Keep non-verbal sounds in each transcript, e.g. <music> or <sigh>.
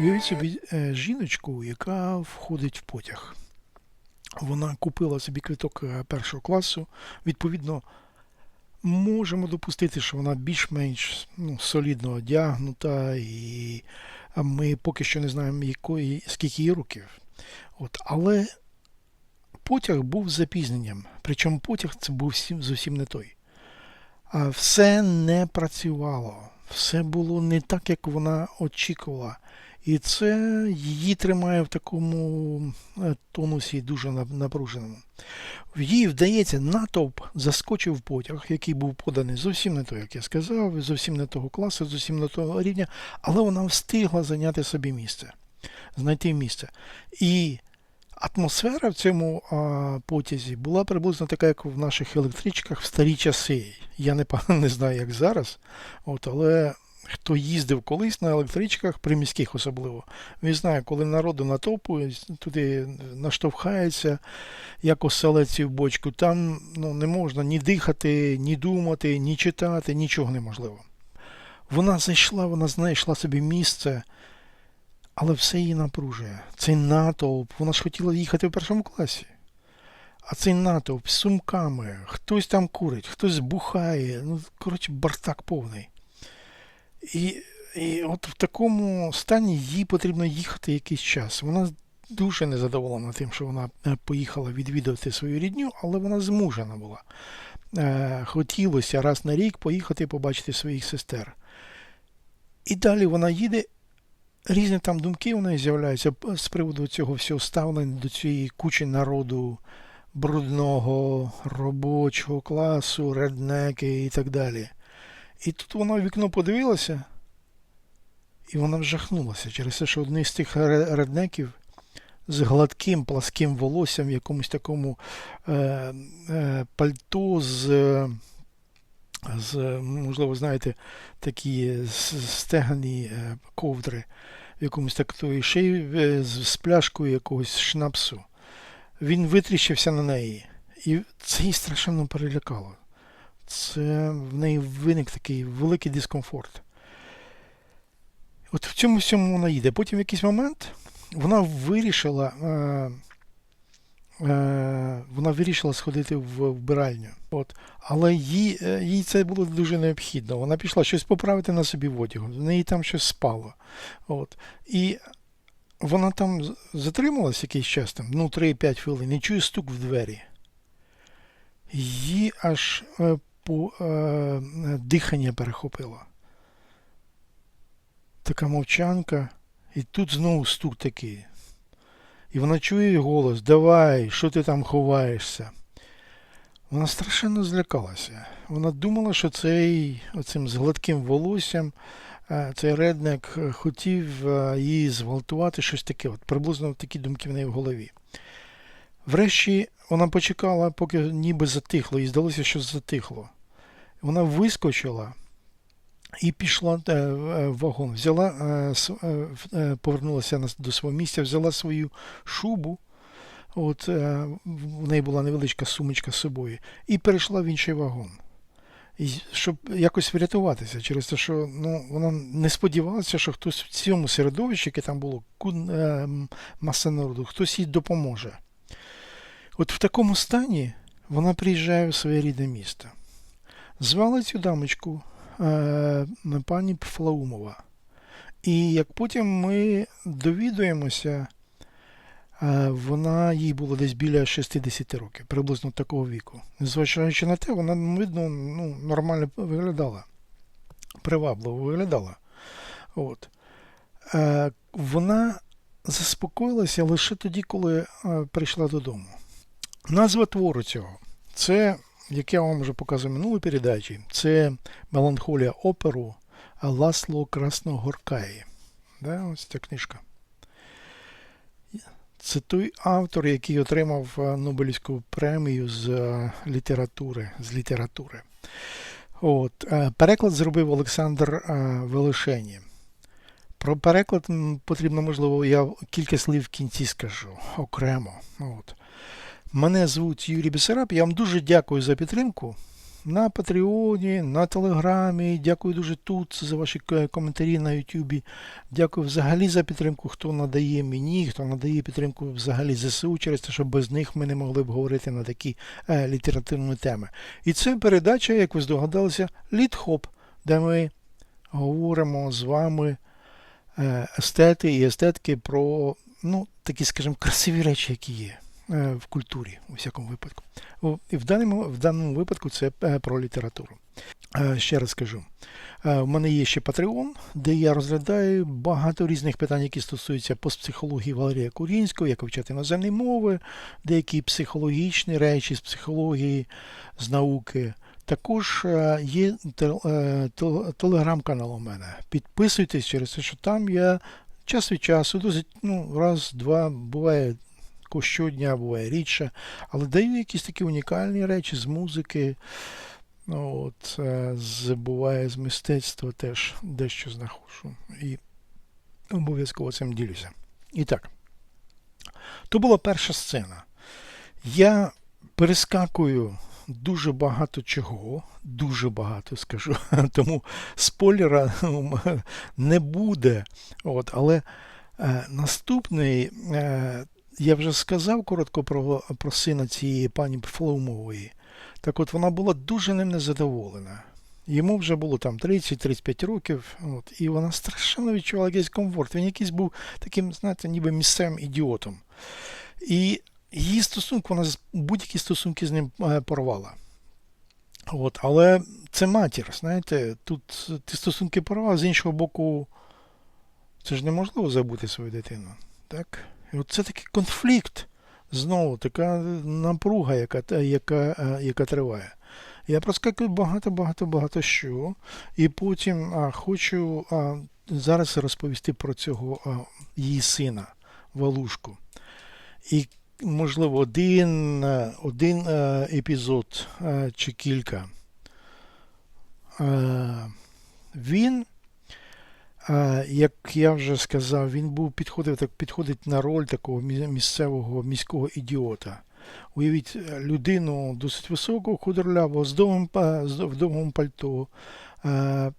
Уявіть собі е, жіночку, яка входить в потяг. Вона купила собі квиток е, першого класу. Відповідно, можемо допустити, що вона більш-менш ну, солідно одягнута, і ми поки що не знаємо, якої, скільки їй років. От, але потяг був запізненням. Причому потяг це був зовсім не той. А все не працювало. Все було не так, як вона очікувала. І це її тримає в такому е, тонусі дуже напруженому. Їй вдається, натовп заскочив потяг, який був поданий зовсім не той, як я сказав, зовсім не того класу, зовсім не того рівня, але вона встигла зайняти собі місце, знайти місце. І атмосфера в цьому а, потязі була приблизно така, як в наших електричках в старі часи. Я не, <laughs> не знаю, як зараз, от, але хто їздив колись на електричках, приміських особливо, він знає, коли народу натовпує, туди наштовхається, як оселеці в бочку, там ну, не можна ні дихати, ні думати, ні читати, нічого неможливо. Вона зайшла, вона знайшла собі місце, але все її напружує. Цей натовп, вона ж хотіла їхати в першому класі. А цей натовп з сумками, хтось там курить, хтось бухає, ну, коротше, бардак повний. І, і от в такому стані їй потрібно їхати якийсь час. Вона дуже незадоволена тим, що вона е, поїхала відвідувати свою рідню, але вона змушена була. Е, Хотілося раз на рік поїхати побачити своїх сестер. І далі вона їде. Різні там думки у неї з'являються з приводу цього всього ставлення до цієї кучі народу брудного, робочого класу, реднеки і так далі. І тут вона в вікно подивилася, і вона вжахнулася через те, що одний з тих ре- реднеків з гладким пласким волоссям в якомусь такому е, е, пальто з, з, можливо, знаєте, такі стегані е, ковдри в якомусь такої ще й е, з пляшкою якогось шнапсу. Він витріщився на неї, і це її страшенно перелякало. Це в неї виник такий великий дискомфорт. От в цьому всьому вона їде. Потім в якийсь момент вона вирішила, е, е, вона вирішила сходити в вбиральню. От. Але їй, е, їй це було дуже необхідно. Вона пішла щось поправити на собі в одягу. В неї там щось спало. От. І вона там затрималась якийсь час, там, ну, 3-5 хвилин, і чує стук в двері. Її аж е, по е, дихання перехопило. Така мовчанка, і тут знову стук такий. І вона чує голос: Давай, що ти там ховаєшся? Вона страшенно злякалася. Вона думала, що цей оцим з гладким волоссям е, цей редник е, хотів е, її зґвалтувати, щось таке. От приблизно такі думки в неї в голові. Врешті вона почекала, поки ніби затихло, і здалося, що затихло. Вона вискочила і пішла е, е, в вагон. Взяла, е, повернулася до свого місця, взяла свою шубу. От, в неї була невеличка сумочка з собою, і перейшла в інший вагон. І щоб якось врятуватися через те, що ну, вона не сподівалася, що хтось в цьому середовищі, яке там було ку- е, м, маса народу, хтось їй допоможе. От в такому стані вона приїжджає в своє рідне місто. Звали цю дамочку е, пані Пфлаумова. І як потім ми довідуємося, е, вона їй було десь біля 60 років, приблизно такого віку. Незважаючи на те, вона видно ну, нормально виглядала, привабливо виглядала. От. Е, вона заспокоїлася лише тоді, коли е, прийшла додому. Назва твору цього це, як я вам вже показував в минулій передачі, це меланхолія оперу Ласло Красногоркаї. Да, ось ця книжка. Це той автор, який отримав е, Нобелівську премію з е, літератури. З літератури. От, е, переклад зробив Олександр Велишені. Про переклад потрібно, можливо, я кілька слів в кінці скажу окремо. От. Мене звуть Юрій Бесараб. Я вам дуже дякую за підтримку. на Патреоні, на Телеграмі. Дякую дуже тут за ваші коментарі на Ютубі. Дякую взагалі за підтримку, хто надає мені, хто надає підтримку взагалі ЗСУ через те, що без них ми не могли б говорити на такі е, літературні теми. І це передача, як ви здогадалися, Літхоп, де ми говоримо з вами е, естети і естетки про ну, такі, скажімо, красиві речі, які є в культурі, у всякому випадку. І в даному, в даному випадку це е, про літературу. Е, Ще раз скажу. Е, У мене є ще Patreon, де я розглядаю багато різних питань, які стосуються постпсихології Валерія Курінського, як вивчати іноземні мови, деякі психологічні речі з психології, з науки. Також е, є тел- е, тел- телеграм-канал у мене. Підписуйтесь через те, що там я час від часу, досить, ну, раз, два, буває ко- щодня, буває рідше, але даю якісь такі унікальні речі з музики. Ну, от, е, з, буває з мистецтва теж дещо знаходжу. І обов'язково цим ділюся. І так. То була перша сцена. Я перескакую дуже багато чого, дуже багато скажу, <laughs> тому спойлера не буде. От, але е, наступний, е, я вже сказав коротко про, про сина цієї пані Флоумової. Так от вона була дуже ним незадоволена. Йому вже було там 30-35 років, от, і вона страшенно відчувала якийсь комфорт. Він якийсь був таким, знаєте, ніби місцевим ідіотом. І її стосунки, вона будь-які стосунки з ним е, порвала. От, але це матір, знаєте, тут ти стосунки порвав, з іншого боку, це ж неможливо забути свою дитину. Так? І це такий конфлікт. Знову така напруга, яка, яка, е, яка триває. Я проскакую багато, багато, багато що. І потім а, хочу а, зараз розповісти про цього а, її сина, Валушку. І, можливо, один, е, один е, епізод е, чи кілька. Е, Він, як я вже сказав, він був підходив, так, підходить на роль такого місцевого міського ідіота. Уявіть е, людину досить високого, худорлявого, з довгим, па- в довгому пальто, е,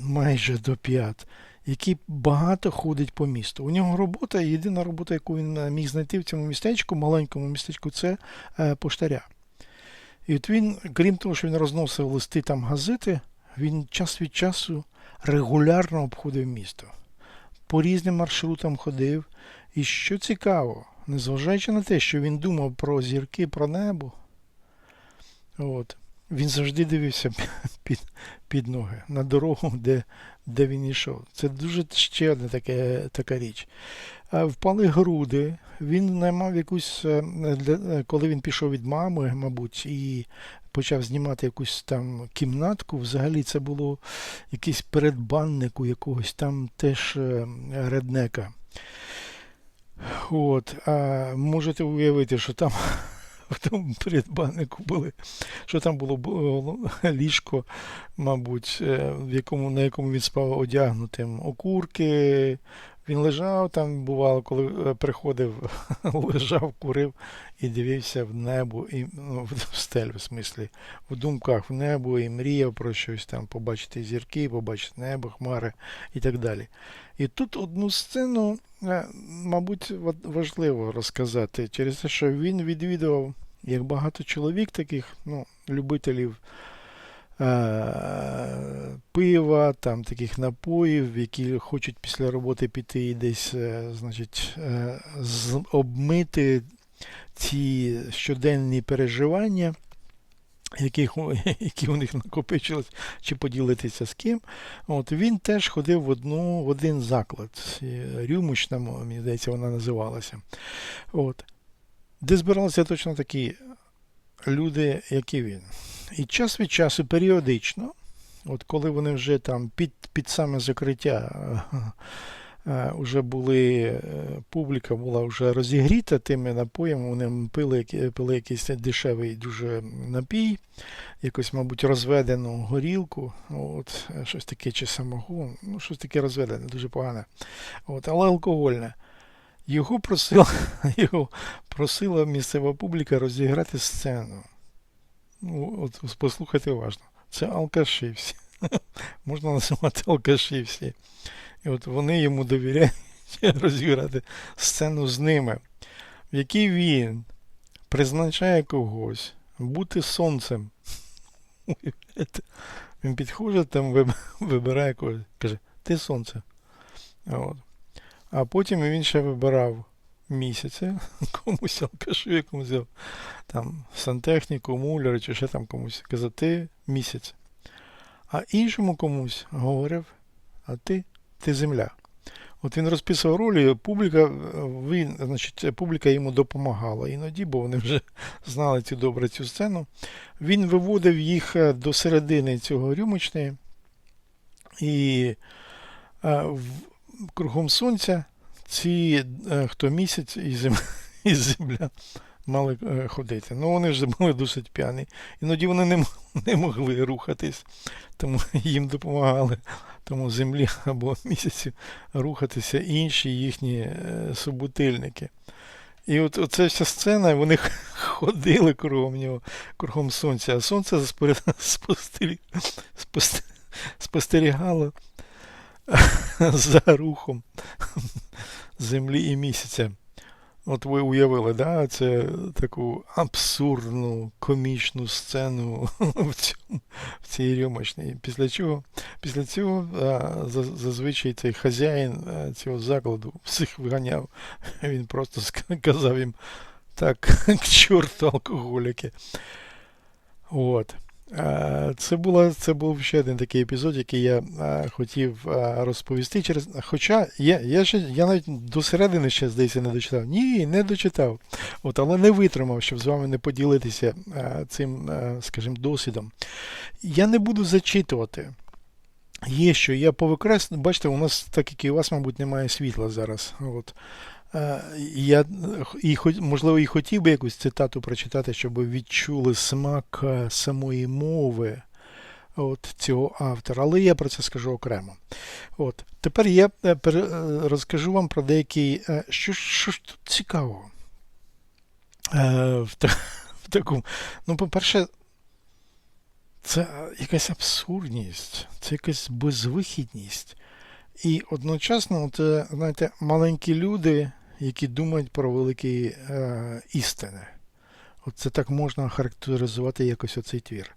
майже до п'ят, який багато ходить по місту. У нього робота, єдина робота, яку він е, міг знайти в цьому містечку, маленькому містечку, це е, поштаря. І от він, крім того, що він розносив листи там газети, він час від часу регулярно обходив місто. По різним маршрутам ходив. І що цікаво, незважаючи на те, що він думав про зірки, про небо, от, він завжди дивився <laughs> під, під ноги на дорогу, де, де він йшов. Це дуже ще одна таке, така річ. Впали груди. Він наймав якусь, е, е, коли він пішов від мами, мабуть, і почав знімати якусь там кімнатку. Взагалі це було якийсь передбанник у якогось там теж е, реднека. От, а можете уявити, що там <laughs> в тому передбаннику були, що там було бу- ліжко, мабуть, е, в якому, на якому він спав одягнутим. Окурки. Він лежав там, бувало, коли е, приходив, <laughs> лежав, курив і дивився в небо, і ну, в стель, в смислі, в думках в небо і мріяв про щось там, побачити зірки, побачити небо, хмари і так далі. І тут одну сцену, е, мабуть, важливо розказати через те, що він відвідував, як багато чоловік таких, ну, любителів пива, там таких напоїв, які хочуть після роботи піти і десь, е, значить, е, обмити ці щоденні переживання, у- <laughs> які у них накопичились, чи поділитися з ким. От, він теж ходив в, одну, в один заклад. е, Рюмочна, мені здається, вона називалася. От, де збиралися точно такі люди, як і він. І час від часу періодично, от коли вони вже там під, під саме закриття е, вже були, е, публіка була вже розігріта тими напоями, вони пили, пили якийсь дешевий дуже напій, якось, мабуть, розведену горілку, от, е, щось таке чи самогон, ну, щось таке розведене, дуже погане. От, але алкогольне. Його просила, <laughs> його просила місцева публіка розіграти сцену. Ну, от послухайте уважно. Це алкаші всі. <laughs> Можна називати алкаші всі. І от вони йому довіряють <laughs> розіграти сцену з ними, в якій він призначає когось бути сонцем. <laughs> Він підходить, там вибирає когось, каже, ти сонце. От. А потім він ще вибирав місяця, <laughs> комусь алкашу якомусь взяв, там сантехніку, муляр чи ще там комусь. Казав, ти місяць. А іншому комусь говорив, а ти, ти земля. От він розписував ролі, публіка, він, значить, публіка йому допомагала іноді, бо вони вже <laughs> знали цю добре цю сцену. Він виводив їх е, до середини цього рюмочної, і е, в, кругом сонця ці, е, хто місяць і земля, <laughs> земля мали е, ходити. Ну вони ж були досить п'яні. Іноді вони не, не могли рухатись, тому їм допомагали тому землі або місяці рухатися інші їхні е, субутильники. І от оця вся сцена, вони ходили кругом нього, кругом сонця, а сонце <laughs> спостерігало <laughs> за рухом землі і місяця. От ви уявили, да, це таку абсурдну, комічну сцену <laughs> в, цьому, в цій рюмочній. Після чого, після цього а, за- зазвичай цей хазяїн а, цього закладу всіх виганяв. <laughs> Він просто ска- казав їм так, <laughs> к чорту алкоголіки. От. Е, Це, була, це був ще один такий епізод, який я е, хотів е, розповісти. Через... Хоча я, я, ще, я навіть до середини ще, здається, не дочитав. Ні, не дочитав. От, але не витримав, щоб з вами не поділитися цим, скажімо, досвідом. Я не буду зачитувати. Є що, я повикреслю, бачите, у нас, так як і у вас, мабуть, немає світла зараз. От. Е, Я і можливо і хотів би якусь цитату прочитати, щоб ви відчули смак е, самої мови от, цього автора, але я про це скажу окремо. От. Тепер я е, розкажу вам про деякі. Що, що ж тут цікавого? В, <laughs> в такому. Ну, по-перше, це якась абсурдність, це якась безвихідність. І одночасно, це, знаєте, маленькі люди, які думають про великі е, істини. Це так можна характеризувати якось оцей твір.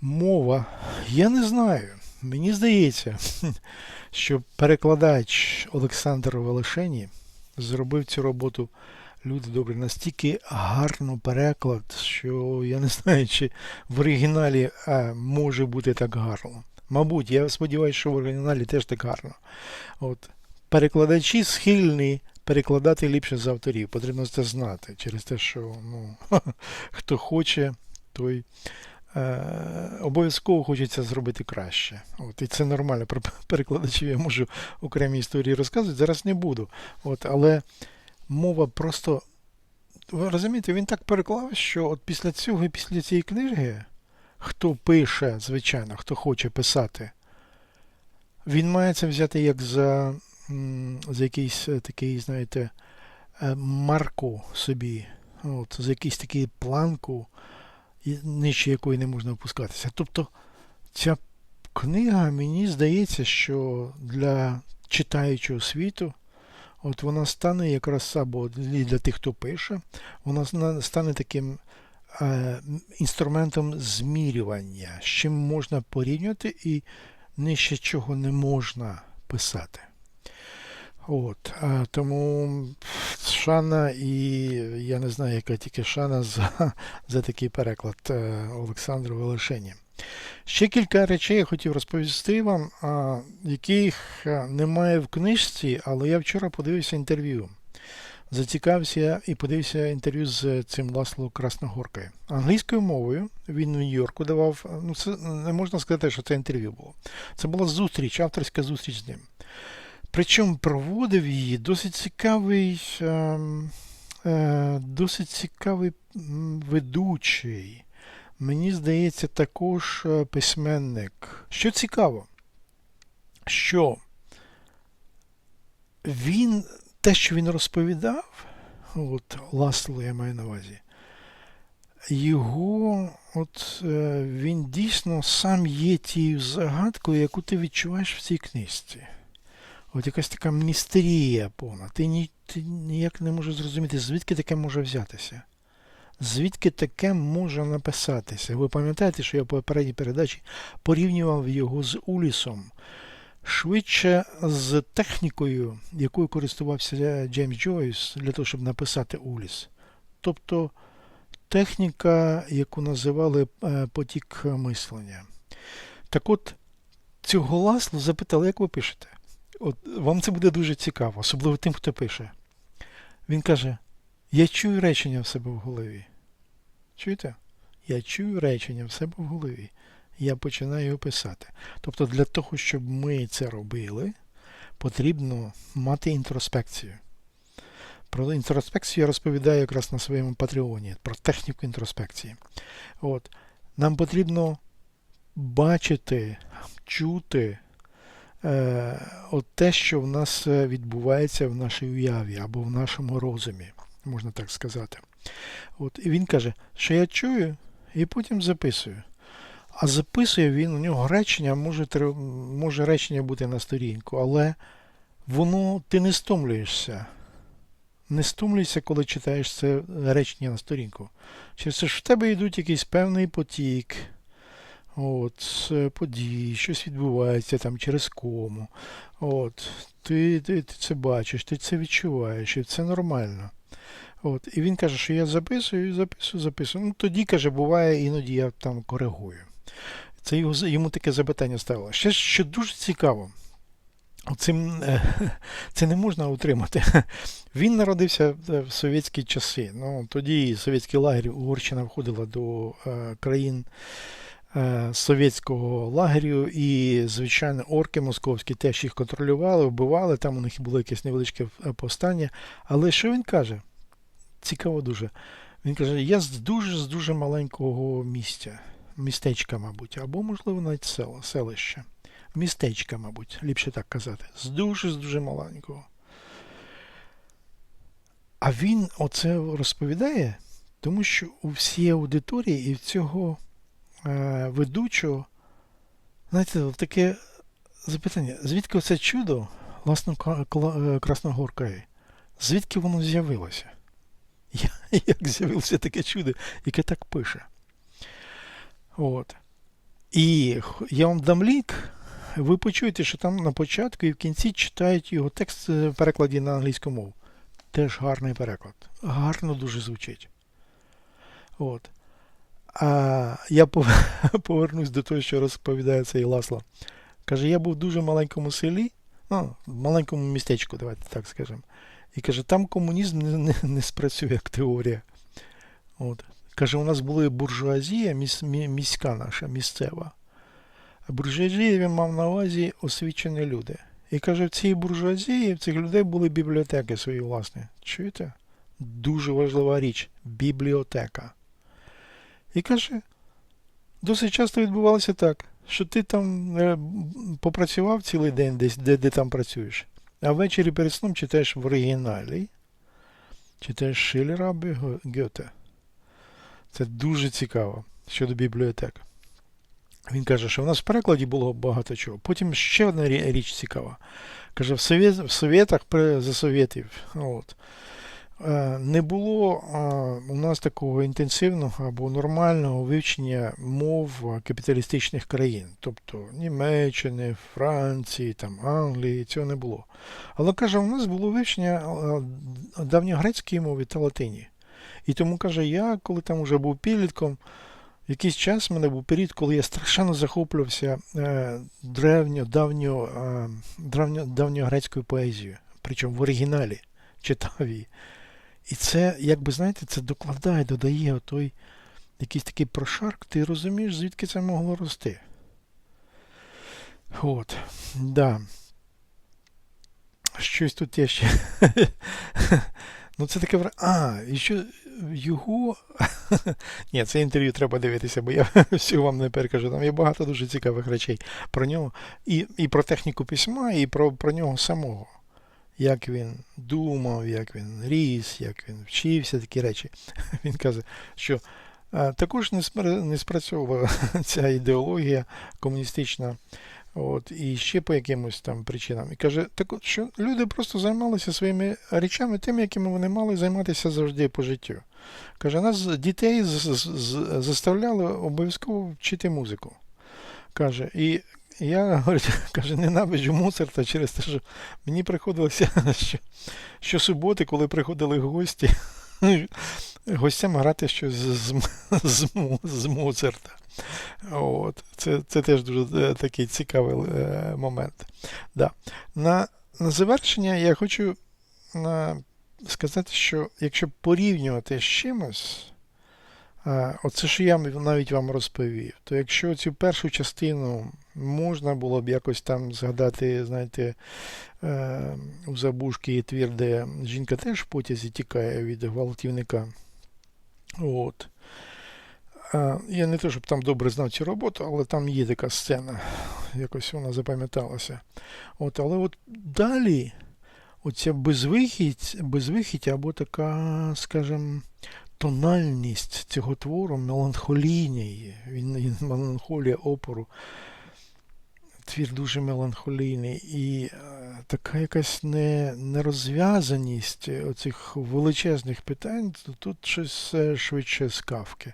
Мова, я не знаю. Мені здається, <laughs> що перекладач Олександр Велишені зробив цю роботу люди добрі настільки гарно переклад, що я не <laughs> знаю, чи в оригіналі е, може бути так гарно. Мабуть, я сподіваюся, що в оригіналі теж так гарно. От. Перекладачі схильні перекладати ліпше за авторів. Потрібно це знати через те, що ну, <laughs> хто хоче, той е, обов'язково хочеться зробити краще. От, і це нормально. Про <laughs> перекладачів я можу окремі історії розказувати. Зараз не буду. От, але мова просто. Ви розумієте, він так переклав, що от після цього і після цієї книги, хто пише, звичайно, хто хоче писати, він має це взяти як за, за якийсь е, такий, знаєте, е, марку собі, от, за якийсь такий планку, нижче якої не можна опускатися. Тобто ця книга, мені здається, що для читаючого світу, от вона стане якраз або для тих, хто пише, вона стане таким е, інструментом змірювання, з чим можна порівнювати і нижче чого не можна писати. От, а, тому шана і я не знаю, яка тільки шана за, за такий переклад е, Олександру Велишені. Ще кілька речей я хотів розповісти вам, а, яких е, немає в книжці, але я вчора подивився інтерв'ю. Зацікавився і подивився інтерв'ю з цим Ласло Красногоркою. Англійською мовою він в Нью-Йорку давав. Ну, це не можна сказати, що це інтерв'ю було. Це була зустріч, авторська зустріч з ним. Причому проводив її досить цікавий, ем, е, досить цікавий ведучий. Мені здається, також е, письменник. Що цікаво, що він, те, що він розповідав, от Ласло я маю на увазі, його, от е, він дійсно сам є тією загадкою, яку ти відчуваєш в цій книжці. От якась така містерія повна. Ти, ні, ти ніяк не можеш зрозуміти, звідки таке може взятися. Звідки таке може написатися? Ви пам'ятаєте, що я в попередній передачі порівнював його з Улісом, швидше з технікою, якою користувався Джеймс Джойс для того, щоб написати Уліс. Тобто техніка, яку називали е, потік мислення. Так от, цього Ласло запитали, як ви пишете? От вам це буде дуже цікаво, особливо тим, хто пише. Він каже: Я чую речення в себе в голові. Чуєте? Я чую речення в себе в голові. Я починаю його писати. Тобто, для того, щоб ми це робили, потрібно мати інтроспекцію. Про інтроспекцію я розповідаю якраз на своєму патреоні, про техніку інтроспекції. От. Нам потрібно бачити, чути от те, що в нас е, відбувається в нашій уяві або в нашому розумі, можна так сказати. От, І він каже, що я чую, і потім записую. А записує він, у нього речення, може, може речення бути на сторінку, але воно ти не стомлюєшся. Не стомлюйся, коли читаєш це речення на сторінку. Через це ж в тебе йдуть якийсь певний потік, от, е, події, щось відбувається там через кому. От, ти, ти, ти це бачиш, ти це відчуваєш, і це нормально. От, і він каже, що я записую, записую, записую. Ну, тоді, каже, буває, іноді я там коригую. Це його, йому таке запитання ставило. Ще що дуже цікаво, Цим, е, <laughs> це не можна утримати. <laughs> Він народився в совєтські часи. Ну, тоді совєтський лагерь Угорщина входила до е, країн е, совєтського лагерю, і, звичайно, орки московські теж їх контролювали, вбивали, там у них було якесь невеличке е, повстання. Але що він каже? Цікаво дуже. Він каже: я з дуже з дуже маленького місця, містечка, мабуть, або, можливо, навіть село, селище містечка, мабуть, ліпше так казати, з дуже з дуже маленького. А він оце розповідає, тому що у всій аудиторії і в цього е, ведучого, знаєте, таке запитання, звідки це чудо, власне, Красногорка, звідки воно з'явилося? <laughs> Як з'явилося таке чудо, яке так пише? От. І я вам дам лінк ви почуєте, що там на початку і в кінці читають його текст в перекладі на англійську мову. Теж гарний переклад. Гарно дуже звучить. От. А я <laughs> повернусь до того, що розповідає цей Ласло. Каже, я був в дуже маленькому селі, ну, в маленькому містечку, давайте так скажемо. І каже, там комунізм не, не, не спрацює як теорія. От. Каже, у нас була буржуазія, міс, міська наша, місцева. А буржуазії він мав на увазі освічені люди. І каже, в цій буржуазії в цих людей були бібліотеки свої власні. Чуєте? Дуже важлива річ бібліотека. І каже, досить часто відбувалося так, що ти там е, попрацював цілий день десь, де, де там працюєш, а ввечері перед сном читаєш в оригіналі, читаєш Шиллера або Гьоте. Це дуже цікаво щодо бібліотек. Він каже, що в нас в перекладі було багато чого. Потім ще одна річ цікава. Каже, в совєт, в совєтах за совєтів от, не було у нас такого інтенсивного або нормального вивчення мов капіталістичних країн, тобто Німеччини, Франції, там, Англії, цього не було. Але каже, у нас було вивчення давньогрецької мови та латині. І тому каже, я, коли там вже був підлітком, Якийсь час в мене був період, коли я страшенно захоплювався е, е, давньо, давньогрецькою поезією, причому в оригіналі читав її. І це, як би знаєте, це докладає, додає той якийсь такий прошарк, ти розумієш, звідки це могло рости. От, да. Щось тут є ще. <laughs> Ну, це таке А, і що його. <laughs> Ні, це інтерв'ю треба дивитися, бо я <laughs> всього вам не перекажу. Там є багато дуже цікавих речей про нього. І і про техніку письма, і про, про нього самого. Як він думав, як він ріс, як він вчився, такі речі. <laughs> Він каже, що Е, Також не, спрацьовувала <laughs> ця ідеологія комуністична. От, і ще по якимось там причинам. І каже, так от, що люди просто займалися своїми речами, тим, якими вони мали займатися завжди по життю. Каже, нас дітей заставляли обов'язково вчити музику. Каже, і я говорить, <laughs> каже, ненавиджу Моцарта через те, що мені приходилося <laughs> що, щосуботи, коли приходили гості, <laughs> гостям грати щось з, з, з, Моцарта. От. Це, це теж дуже е, такий цікавий е, момент. Да. На, на завершення я хочу е, сказати, що якщо порівнювати з чимось, оце що я навіть вам розповів, то якщо цю першу частину можна було б якось там згадати, знаєте, е, у забушки є твір, де жінка теж в потязі тікає від гвалтівника. От. Я не те, щоб там добре знав цю роботу, але там є така сцена, якось вона запам'яталася. От, але от далі оця безвихідь, безвихідь або така, скажімо, тональність цього твору меланхолійний, він, він меланхолія опору. Твір дуже меланхолійний і е, така якась не, нерозв'язаність оцих величезних питань, то тут щось е, швидше з кавки.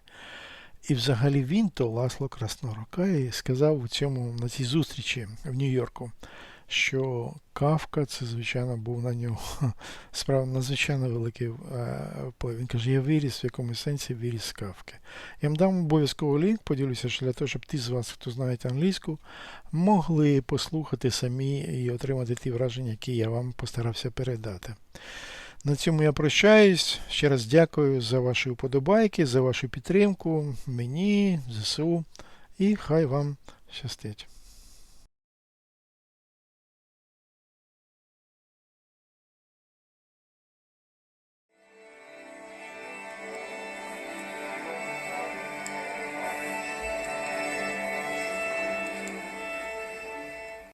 І взагалі він то Ласло Краснорока і сказав у цьому на цій зустрічі в Нью-Йорку, що Кавка це, звичайно, був на нього <laughs> справа надзвичайно великий е, вплив. Він каже, я виріс в якомусь сенсі виріс з Кавки. Я вам дам обов'язково лінк, поділюся, що для того, щоб ті з вас, хто знають англійську, могли послухати самі і отримати ті враження, які я вам постарався передати. На цьому я прощаюсь. Ще раз дякую за ваші вподобайки, за вашу підтримку, мені, ЗСУ, і хай вам щастить.